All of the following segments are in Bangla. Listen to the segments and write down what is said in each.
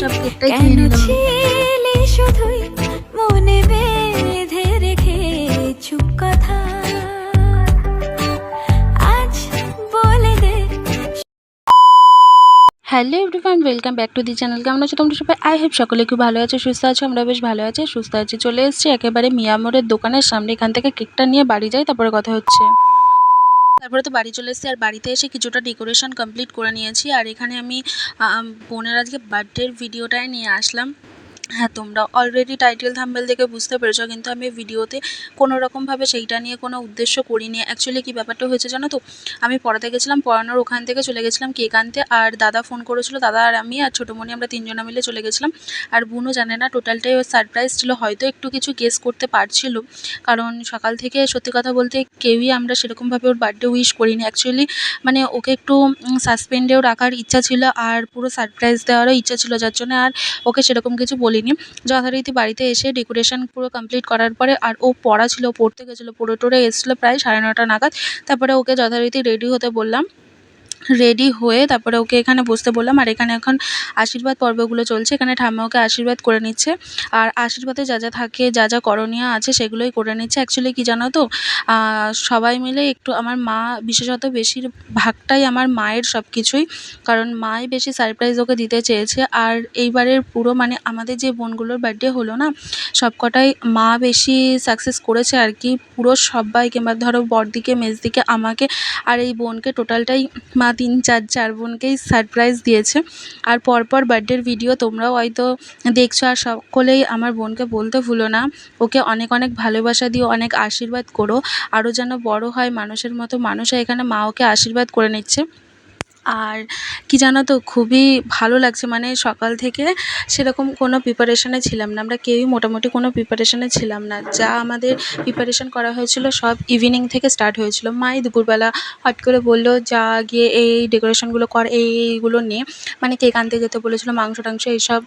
সব কেকটাই কেন নিলাম। ছিলে শুধুই মনে বেঁধে রেখে চুপ কথা? আজ বলে দে। Hello everyone welcome back to the channel. কেমন আছো তোমরা সবাই? আই হোপ সকলে খুব ভালো আছে সুস্থ আছো আমরা বেশ ভালো আছি। সুস্থ আছি চলে এসেছি একেবারে মিয়ামোড়ের দোকানের সামনে। এখান থেকে কেকটা নিয়ে বাড়ি যাই তারপরে কথা হচ্ছে। তারপরে তো বাড়ি চলে এসেছি, আর বাড়িতে এসে কিছুটা ডেকোরেশন কমপ্লিট করে নিয়েছি। আর এখানে আমি বোনের আজকে বার্থডের ভিডিওটাই নিয়ে আসলাম। হ্যাঁ তোমরা অলরেডি টাইটেল থাম্বেল দেখে বুঝতে পেরেছ, কিন্তু আমি ভিডিওতে কোনো রকমভাবে সেইটা নিয়ে কোনো উদ্দেশ্য করিনি। অ্যাকচুয়ালি কী ব্যাপারটা হয়েছে জানো তো? আমি পড়াতে গেছিলাম, পড়ানোর ওখান থেকে চলে গেছিলাম কেক আনতে আর দাদা ফোন করেছিল, দাদা আর আমি আর ছোটোমণি আমরা তিনজনা মিলে চলে গেছিলাম। আর বুনও জানে না টোটালটাই ওর সারপ্রাইজ ছিল, হয়তো একটু কিছু গেস করতে পারছিল। কারণ সকাল থেকে সত্যি কথা বলতে কেউই আমরা সেরকমভাবে ওর বার্থডে উইশ করিনি। অ্যাকচুয়ালি মানে ওকে একটু সাসপেন্ডেও রাখার ইচ্ছা ছিল, আর পুরো সারপ্রাইজ দেওয়ারও ইচ্ছা ছিল, যার জন্য আর ওকে সেরকম কিছু বলিনি যথারীতি বাড়িতে এসে ডেকোরেশন পুরো কমপ্লিট করার পরে আর ও পড়া ছিল, পড়তে গেছিল পড়ে টরে এসেছিল প্রায় সাড়ে নটা নাগাদ। তারপরে ওকে যথারীতি রেডি হতে বললাম। রেডি হয়ে তারপরে ওকে এখানে বসতে বললাম। আর এখানে এখন আশীর্বাদ পর্বগুলো চলছে। এখানে ঠাম্মা ওকে আশীর্বাদ করে নিচ্ছে। আর আশীর্বাদে যা যা থাকে, যা যা করণীয় আছে সেগুলোই করে নিচ্ছে। অ্যাকচুয়ালি কী জানো তো? সবাই মিলে একটু আমার মা বিশেষত বেশির ভাগটাই আমার মায়ের সব কিছুই কারণ মাই বেশি সারপ্রাইজ ওকে দিতে চেয়েছে। আর এইবারের পুরো মানে আমাদের যে বোনগুলোর বার্থডে হলো না, সবকটাই মা বেশি সাকসেস করেছে আর কি। পুরো সবাই কিংবা ধরো বড়দিকে, মেজদিকে, আমাকে আর এই বোনকে টোটালটাই মা তিন চার চার বোনকেই সারপ্রাইজ দিয়েছে। আর পরপর বার্থডের ভিডিও তোমরাও হয়তো দেখছ। আর সকলেই আমার বোনকে বলতে ভুলো না। ওকে অনেক অনেক ভালোবাসা দিও, অনেক আশীর্বাদ করো। আরও যেন বড় হয় মানুষের মতো মানুষ এখানে মা ওকে আশীর্বাদ করে নিচ্ছে। আর কি জানো তো খুবই ভালো লাগছে। মানে সকাল থেকে সেরকম কোনো প্রিপারেশানে ছিলাম না। আমরা কেউই মোটামুটি কোনো প্রিপারেশানে ছিলাম না। যা আমাদের প্রিপারেশন করা হয়েছিল সব ইভিনিং থেকে স্টার্ট হয়েছিল। মাই দুপুরবেলা হট করে বলল, যা গিয়ে এই ডেকোরেশনগুলো কর, এই, এইগুলো নে। মানে কেক আনতে যেতে বলেছিলো, মাংস টাংস এইসব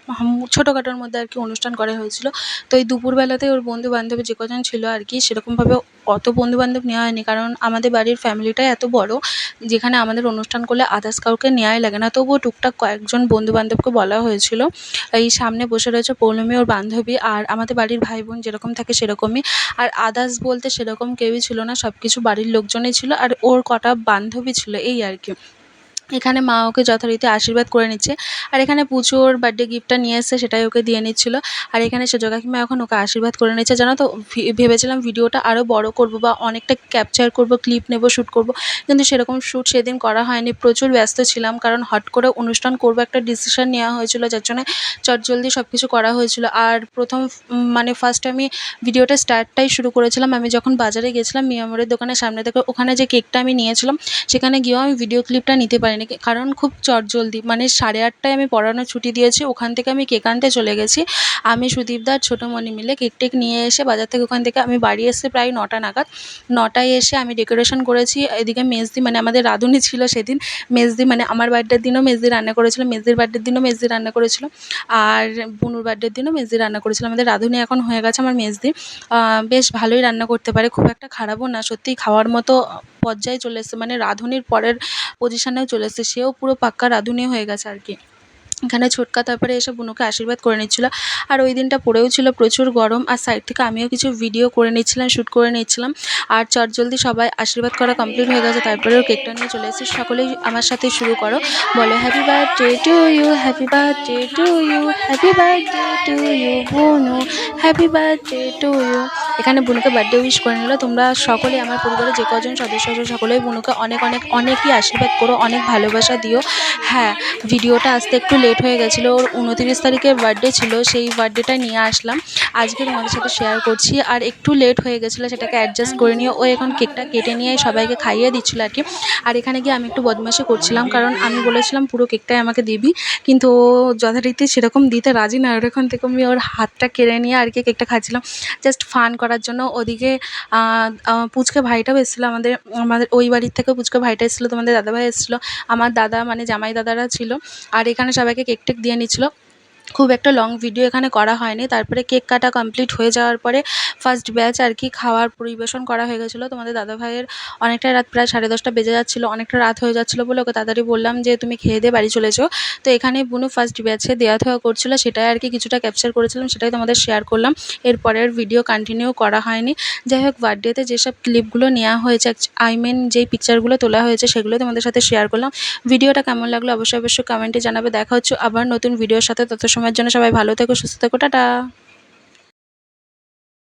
ছোটোখাটোর মধ্যে আর কি অনুষ্ঠান করা হয়েছিল। তো এই দুপুরবেলাতে ওর বন্ধু বান্ধবী যে কজন ছিল আর কি, সেরকমভাবে অত বন্ধুবান্ধব নেওয়া হয়নি, কারণ আমাদের বাড়ির ফ্যামিলিটাই এত বড় যেখানে আমাদের অনুষ্ঠান করলে আদার্স কাউকে নেওয়াই লাগে না। তবুও টুকটাক কয়েকজন বন্ধুবান্ধবকে বলা হয়েছিল। এই সামনে বসে রয়েছে পৌলমী ওর বান্ধবী আর আমাদের বাড়ির ভাই বোন যেরকম থাকে সেরকমই। আর আদার্স বলতে সেরকম কেউই ছিল না সব কিছু বাড়ির লোকজনই ছিল আর ওর কটা বান্ধবী ছিল, এই আর কি। এখানে মা ওকে যথারীতি আশীর্বাদ করে নিচ্ছে। আর এখানে পুজোর বার্থডে গিফটটা নিয়ে এসেছে, সেটাই ওকে দিয়ে নিচ্ছিল। আর এখানে সেজ কাকিমা এখন ওকে আশীর্বাদ করে নিচ্ছে। জানো তো ভেবেছিলাম ভিডিওটা আরও বড় করব বা অনেকটা ক্যাপচার করব ক্লিপ নেব শ্যুট করব। কিন্তু সেরকম শ্যুট সেদিন করা হয়নি। প্রচুর ব্যস্ত ছিলাম কারণ হট করে অনুষ্ঠান করব একটা ডিসিশন নেওয়া হয়েছিল, যার জন্য চটজলদি সব কিছু করা হয়েছিল। আর প্রথম মানে ফার্স্ট আমি ভিডিওটা স্টার্টটাই শুরু করেছিলাম। আমি যখন বাজারে গেছিলাম মিয়ামোড়ের দোকানের সামনে থেকে ওখানে যে কেকটা আমি নিয়েছিলাম, সেখানে গিয়েও আমি ভিডিও ক্লিপটা নিতে পারিনি কারণ খুব চটজলদি মানে সাড়ে আটটায় আমি পড়ানোর ছুটি দিয়েছি, ওখান থেকে আমি কেক আনতে চলে গেছি। আমি সুদীপদার ছোটো মনি মিলে কেক টেক নিয়ে এসে বাজার থেকে ওখান থেকে আমি বাড়ি এসে প্রায় নটা নাগাদ। নটায় এসে আমি ডেকোরেশন করেছি, এদিকে মেজদি মানে আমাদের রাঁধুনি ছিল সেদিন, মেজদি মানে আমার বার্থডের দিনও মেজদি রান্না করেছিল, মেজদির বার্থডের দিনও মেজদি রান্না করেছিল। আর বুনুর বার্থডের দিনও মেজদি রান্না করেছিল। আমাদের রাঁধুনি এখন হয়ে গেছে আমার মেজদি। বেশ ভালোই রান্না করতে পারে, খুব একটা খারাপও না, সত্যিই খাওয়ার মতো পর্যায়ে চলে এসেছে। মানে রাঁধুনির পরের পজিশনেও চলে এসেছে সেও পুরো পাক্কা রাঁধুনি হয়ে গেছে আর কি। এখানে ছোটকা তারপরে এসে বুনুকে আশীর্বাদ করে নিচ্ছিল। আর ওই দিনটা পড়েও ছিল প্রচুর গরম। আর সাইড থেকে আমিও কিছু ভিডিও করে নিচ্ছিলাম শ্যুট করে নিচ্ছিলাম। আর চটজলদি সবাই আশীর্বাদ করা কমপ্লিট হয়ে গেছে। তারপরে ওর কেকটা নিয়ে চলে এসেছে। সকলেই আমার সাথে শুরু করো। বলো happy birthday to you happy birthday to you happy birthday to you Bunu. Happy birthday to you এখানে বুনুকে বার্থডে উইশ করে নিল। তোমরা সকলে আমার পরিবারের যে কজন সদস্য আছে, সকলেই বুনুকে অনেক অনেক, অনেকই আশীর্বাদ করো। অনেক ভালোবাসা দিও। হ্যাঁ ভিডিওটা আসতে একটু লেট হয়ে গেছিল, ওর উনতিরিশ তারিখের বার্থডে ছিল, সেই বার্থডেটা নিয়ে আসলাম। আজকে তোমাদের সাথে শেয়ার করছি, আর একটু লেট হয়ে গেছিল, সেটাকে অ্যাডজাস্ট করে নিয়ে, ও এখন কেকটা কেটে নিয়ে সবাইকে খাইয়ে দিচ্ছিল আর কি। আর এখানে গিয়ে আমি একটু বদমাশি করছিলাম, কারণ আমি বলেছিলাম, পুরো কেকটাই আমাকে দিবি। কিন্তু ও যথারীতি সেরকম দিতে রাজি না ওর এখান থেকে আমি ওর হাতটা কেড়ে নিয়ে আর কি কেকটা খাচ্ছিলাম। জাস্ট ফান করার জন্য ওদিকে পুচকে ভাইটাও এসেছিল আমাদের আমাদের ওই বাড়ির থেকে পুচকে ভাইটা এসেছিল, তোমাদের দাদাভাই এসেছিল। আমার দাদা মানে জামাই দাদারা ছিল। আর এখানে সবাইকে কেক টেক দিয়ে নিচ্ছিলো খুব একটা লং ভিডিও এখানে করা হয়নি। তারপরে কেক কাটা কমপ্লিট হয়ে যাওয়ার পরে ফার্স্ট ব্যাচ আর কি খাওয়ার পরিবেশন করা হয়ে গেছিল। তোমাদের দাদাভাইয়ের অনেকটা রাত প্রায় সাড়ে দশটা বেজে যাচ্ছিল, অনেকটা রাত হয়ে যাচ্ছিল বলে ওকে তাড়াতাড়ি বললাম যে, তুমি খেয়ে দিয়ে বাড়ি চলে যেও। তো এখানে বুনু ফার্স্ট ব্যাচে দেওয়া থেওয়া করছিল। সেটাই আর কি কিছুটা ক্যাপচার করেছিলাম, সেটাই তোমাদের শেয়ার করলাম। এরপরের ভিডিও কন্টিনিউ করা হয়নি। যাই হোক বার্থডেতে যেসব ক্লিপগুলো নেওয়া হয়েছে আই মিন যেই পিকচারগুলো তোলা হয়েছে সেগুলো তোমাদের সাথে শেয়ার করলাম। ভিডিওটা কেমন লাগল অবশ্যই অবশ্যই কমেন্টে জানাবে। দেখা হচ্ছে আবার নতুন ভিডিওর সাথে। তত সময়ের জন্য সবাই ভালো থেকো সুস্থ থেকো টাটা।